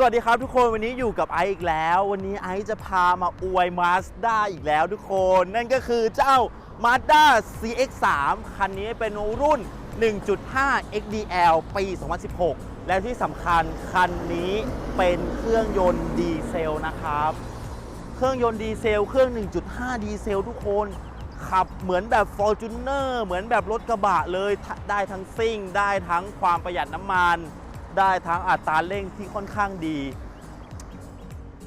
สวัสดีครับทุกคนวันนี้อยู่กับไอซ์อีกแล้ว วันนี้ไอซ์จะพามาอวย Mazda อีกแล้วทุกคน นั่นก็คือเจ้า Mazda CX-3 คันนี้เป็นรุ่น 1.5 XDL ปี 2016 และที่สำคัญคันนี้เป็นเครื่องยนต์ดีเซลนะครับ เครื่องยนต์ดีเซล เครื่อง 1.5 ดีเซลทุกคน ขับเหมือนแบบ f o r t u n e r เหมือนแบบรถกระบะเลยได้ทั้งซิ่ง ได้ทั้งความประหยัดน้ำมัน ได้ทั้งอัตราเร่งที่ค่อนข้างดี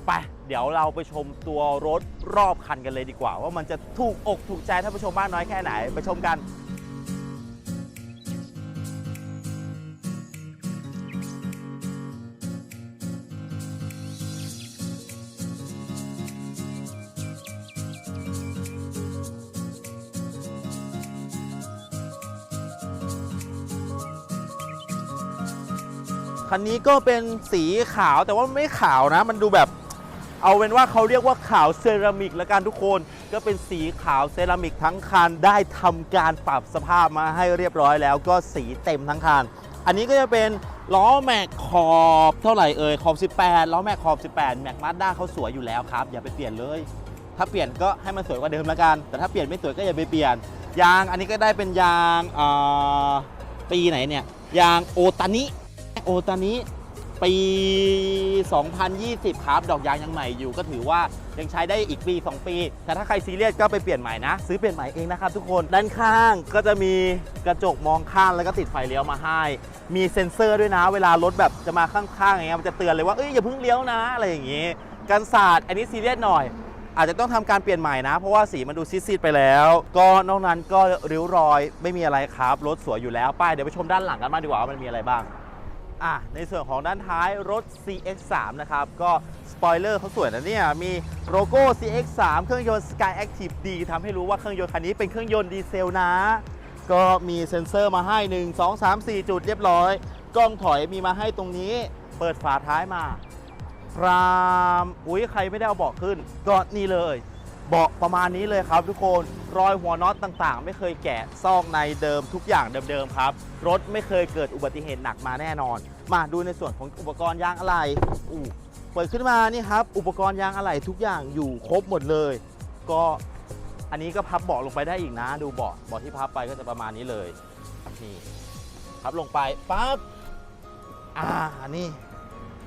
ไป เดี๋ยวเราไปชมตัวรถรอบคันกันเลยดีกว่า ว่ามันจะถูกอกถูกใจท่านผู้ชมมากน้อยแค่ไหน ไปชมกัน คันนี้ก็เป็นสีขาวแต่ว่าไม่ขาวนะ มันดูแบบเอาเป็นว่าเขาเรียกว่าขาวเซรามิกละกันทุกคน ก็เป็นสีขาวเซรามิกทั้งคันได้ทำการปรับสภาพมาให้เรียบร้อยแล้วก็สีเต็มทั้งคัน อันนี้ก็จะเป็นล้อแม็กขอบเท่าไหร่เอ่ยขอบ 18ล้อแม็กขอบ 18 แม็กมาด้าเขาสวยอยู่แล้วครับ อย่าไปเปลี่ยนเลย ถ้าเปลี่ยนก็ให้มันสวยกว่าเดิมละกัน แต่ถ้าเปลี่ยนไม่สวยก็อย่าไปเปลี่ยน ยางอันนี้ก็ได้เป็นยางเอ่อปีไหนเนี่ยยางโอตานิ โอตานิปี 2020 ครับ ดอกยางยังใหม่อยู่ก็ถือว่ายังใช้ได้อีกปี 2 ปี แต่ถ้าใครซีเรียสก็ไปเปลี่ยนใหม่นะ ซื้อเปลี่ยนใหม่เองนะครับทุกคน ด้านข้างก็จะมีกระจกมองข้างแล้วก็ติดไฟเลี้ยวมาให้ มีเซ็นเซอร์ด้วยนะ เวลารถแบบจะมาข้างๆอย่างเงี้ยมันจะเตือนเลยว่าเอ้ยอย่าเพิ่งเลี้ยวนะอะไรอย่างงี้กันศาสตร์อันนี้ซีเรียสหน่อย อาจจะต้องทำการเปลี่ยนใหม่นะ เพราะว่าสีมันดูซีดๆไปแล้ว ก็นอกนั้นก็ริ้วรอยไม่มีอะไรครับรถสวยอยู่แล้วป้ายเดี๋ยวไปชมด้านหลังกันมางดีกว่าว่ามันมีอะไรบ้าง อะในส่วนของด้านท้ายรถ CX3 นะครับ ก็สปอยเลอร์เขาสวยนะเนี่ย มีโลโก้ CX3 เครื่องยนต์ Sky Active D ทำให้รู้ว่าเครื่องยนต์คันนี้เป็นเครื่องยนต์ดีเซลนะ ก็มีเซ็นเซอร์มาให้ 1 2 3 4 จุดเรียบร้อย กล้องถอยมีมาให้ตรงนี้ เปิดฝาท้ายมาพรามอุ้ยใครไม่ได้เอาเบาะขึ้น ก็นี่เลยเบาะประมาณนี้เลยครับทุกคน รอยหัวน็อตต่างๆ ไม่เคยแกะซอกในเดิมทุกอย่างเดิมๆครับ รถไม่เคยเกิดอุบัติเหตุหนักมาแน่นอน มาดูในส่วนของอุปกรณ์ยางอะไหล่อู้เปิดขึ้นมานี่ครับ อุปกรณ์ยางอะไหล่ทุกอย่างอยู่ครบหมดเลย ก็อันนี้ก็พับเบาะลงไปได้อีกนะ ดูเบาะเบาะที่พับไปก็จะประมาณนี้เลยนี่พับลงไปปั๊บอ่านี่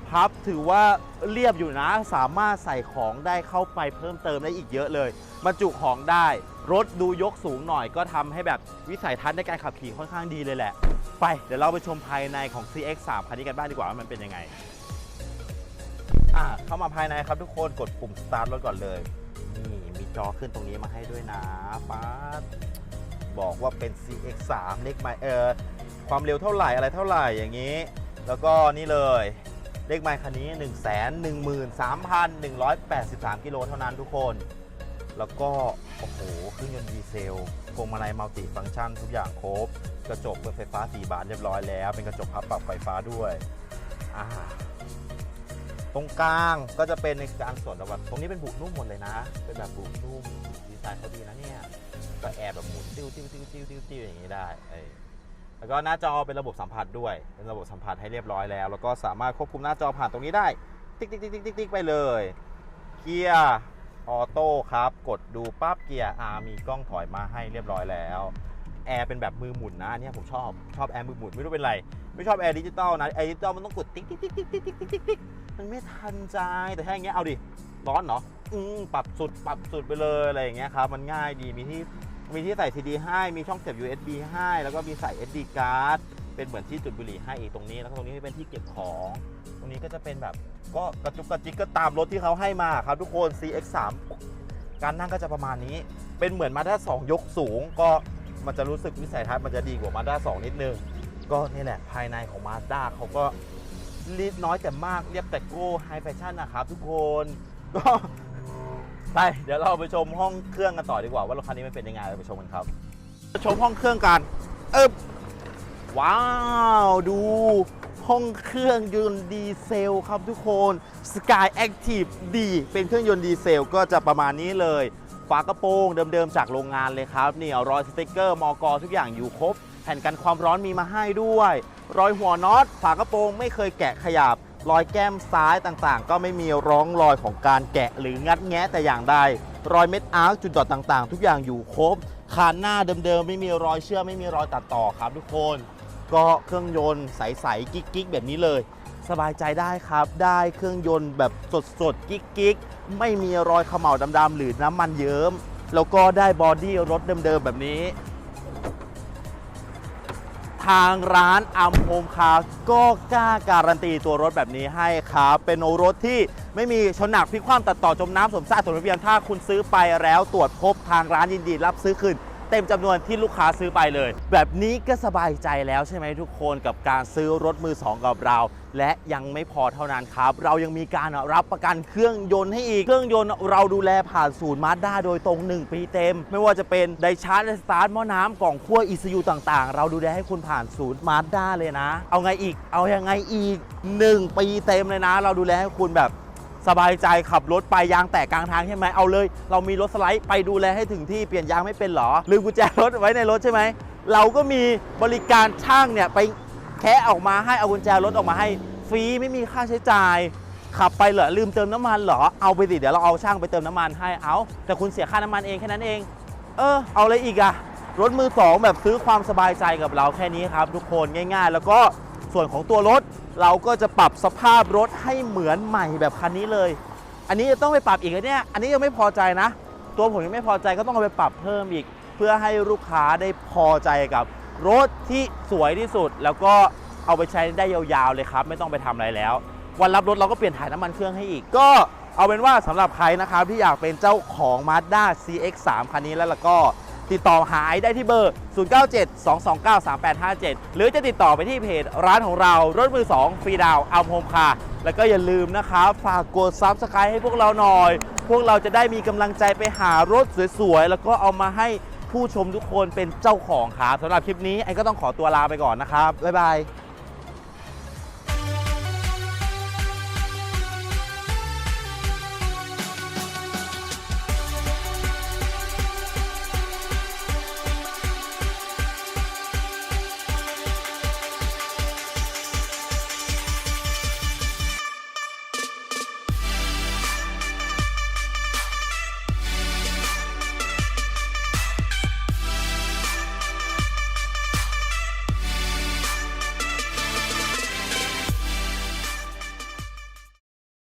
พับถือว่าเรียบอยู่นะ สามารถใส่ของได้เข้าไปเพิ่มเติมได้อีกเยอะเลยบรรจุของได้ รถดูยกสูงหน่อยก็ทำให้แบบวิสัยทัศน์ในการขับขี่ค่อนข้างดีเลยแหละ ไปเดี๋ยวเราไปชมภายในของ CX3 คันนี้กันบ้างดีกว่าว่ามันเป็นยังไง อ่าเข้ามาภายในครับทุกคนกดปุ่ม start รถก่อนเลย นี่มีจอขึ้นตรงนี้มาให้ด้วยนะป๊าดบอกว่าเป็น CX3 เลขหมายเออความเร็วเท่าไหร่อะไรเท่าไหร่อย่างนี้ แล้วก็นี่เลย เลขไมล์คันนี้ 1 1 3 1 8 3 กิโลเท่านั้นทุกคน แล้วก็ โอ้โหเครื่องยนต์ดีเซลพวงมาลัยมัลติฟังก์ชันทุกอย่างครบ กระจกเปิดไฟฟ้า 4 บานเรียบร้อยแล้ว เป็นกระจกพับปรับไฟฟ้าด้วย ตรงกลางก็จะเป็นในการส่วนแบบตรงนี้เป็นบุนุ่มหมดเลยนะ เป็นแบบบุนุ่มดีไซน์เขาดีนะเนี่ย ก็แอร์แบบหมุนติ้วติ้วติ้วติ้วติ้วติ้วอย่างนี้ได้ แล้วก็หน้าจอเป็นระบบสัมผัสด้วย เป็นระบบสัมผัสให้เรียบร้อยแล้ว แล้วก็สามารถควบคุมหน้าจอผ่านตรงนี้ได้ ติ๊กติ๊กติ๊กติ๊กติ๊กไปเลย เกียร์ออโต้ครับ กดดูปั๊บเกียร์อามีกล้องถอยมาให้เรียบร้อยแล้ว แอร์เป็นแบบมือหมุนนะอันเนี่ยผมชอบ ชอบแอร์มือหมุนไม่รู้เป็นไร ไม่ชอบแอร์ดิจิตอลนะแอร์ดิจิตอลมันต้องกดติ๊กติ๊กติ๊กติ๊กติ๊กติ๊กติ๊กติ๊กติ๊กมันไม่ทันใจ แต่ถ้าอย่างเงี้ยเอาดิ ร้อนเนาะอืมปรับสุด ปรับสุดไปเลยอะไรอย่างเงี้ยครับ มันง่ายดี มีที่ มีที่ใส่ CD ให้ มีช่องเสียบ USB ให้ แล้วก็มีใส่ SD card เป็นเหมือนที่จุดบุหรี่ให้อีกตรงนี้ แล้วก็ตรงนี้เป็นที่เก็บของ ตรงนี้ก็จะเป็นแบบ ก็กระจุกกระจิกก็ตามรถที่เขาให้มาครับทุกคน CX3 การนั่งก็จะประมาณนี้ เป็นเหมือนมาด้า2ยกสูง ก็มันจะรู้สึกวิสัยทัศน์มันจะดีกว่ามาด้า2นิดนึง ก็นี่แหละภายในของมาด้าเขาก็รีดน้อยแต่มากเรียบแต่โก้ไฮแฟชั่นนะครับทุกคนก็ ไปเดี๋ยวเราไปชมห้องเครื่องกันต่อดีกว่าว่ารถคันนี้มันเป็นยังไงเราไปชมกันครับชมห้องเครื่องกันเอบว้าว ดูห้องเครื่องยนต์ดีเซลครับทุกคน Sky Active D เป็นเครื่องยนต์ดีเซลก็จะประมาณนี้เลยฝากระโปรงเดิมๆจากโรงงานเลยครับ นี่เอารอยสติกเกอร์มอกทุกอย่างอยู่ครบ แผ่นกันความร้อนมีมาให้ด้วย รอยหัวน็อตฝากระโปรงไม่เคยแกะขยับ รอยแก้มซ้ายต่างๆ ก็ไม่มีร่องรอยของการแกะหรืองัดแงะแต่อย่างใด รอยเม็ดอาร์คจุดดอทต่างๆ ทุกอย่างอยู่ครบคานหน้าเดิมๆ ไม่มีรอยเชื่อมไม่มีรอยตัดต่อครับทุกคน ก็เครื่องยนต์ใสๆกิ๊กๆ แบบนี้เลย สบายใจได้ครับ ได้เครื่องยนต์แบบสดๆ กิ๊กๆ ไม่มีรอยเขม่าดำๆ หรือน้ำมันเยิ้ม แล้วก็ได้บอดี้รถเดิมๆ แบบนี้ ทางร้านอัมโฮมคาร์ก็กล้าการันตีตัวรถแบบนี้ให้ครับ เป็นรถที่ไม่มีชนหนักพิความตัดต่อจมน้ำสมซาสมเพียนถ้าคุณซื้อไปแล้วตรวจพบทางร้านยินดีรับซื้อคืน เต็มจำนวนที่ลูกค้าซื้อไปเลย แบบนี้ก็สบายใจแล้วใช่ไหมทุกคนกับการซื้อรถมือสองกับเรา และยังไม่พอเท่านั้นครับ เรายังมีการรับประกันเครื่องยนต์ให้อีก เครื่องยนต์เราดูแลผ่านศูนย์มาด้าโดยตรง 1 ปีเต็ม ไม่ว่าจะเป็นไดชาร์จสตาร์ทหม้อน้ำกล่องขั้ว ECU ต่างๆ เราดูแลให้คุณผ่านศูนย์มาด้าเลยนะ เอาไงอีก เอายังไงอีก 1 ปีเต็มเลยนะ เราดูแลให้คุณแบบ สบายใจขับรถไปยางแตกกลางทางใช่ไหมเอาเลย เรามีรถสไลด์ไปดูแลให้ถึงที่เปลี่ยนยางไม่เป็นหรอลืมกุญแจรถไว้ในรถใช่ไหมเราก็มีบริการช่างเนี่ยไปแคะออกมาให้เอากุญแจรถออกมาให้ฟรีไม่มีค่าใช้จ่าย ขับไปเหรอลืมเติมน้ำมันเหรอเอาไปสิเดี๋ยวเราเอาช่างไปเติมน้ำมันให้เอาแต่คุณเสียค่าน้ำมันเองแค่นั้นเอง เออเอาอะไรอีกอะรถมือสองแบบซื้อความสบายใจกับเราแค่นี้ครับ ทุกคนง่าย ๆ แล้วก็ ส่วนของตัวรถเราก็จะปรับสภาพรถให้เหมือนใหม่แบบคันนี้เลย อันนี้จะต้องไปปรับอีกเหรอเนี่ย อันนี้ยังไม่พอใจนะ ตัวผมยังไม่พอใจก็ต้องเอาไปปรับเพิ่มอีก เพื่อให้ลูกค้าได้พอใจกับรถที่สวยที่สุด แล้วก็เอาไปใช้ได้ยาวๆเลยครับ ไม่ต้องไปทำอะไรแล้ว วันรับรถเราก็เปลี่ยนถ่ายน้ำมันเครื่องให้อีก ก็เอาเป็นว่าสำหรับใครนะครับที่อยากเป็นเจ้าของ Mazda CX-3 คันนี้แล้วล้วก็ ติดต่อหายได้ที่เบอร์ 0972293857 หรือจะติดต่อไปที่เพจร้านของเรารถมือ 2 ฟรีดาวอัลโฮมคาแล้วก็อย่าลืมนะครับฝากกดซับสไครต์ให้พวกเราหน่อย พวกเราจะได้มีกำลังใจไปหารถสวยๆ แล้วก็เอามาให้ผู้ชมทุกคนเป็นเจ้าของครับสำหรับคลิปนี้ไอ้ก็ต้องขอตัวลาไปก่อนนะครับบ๊ายบาย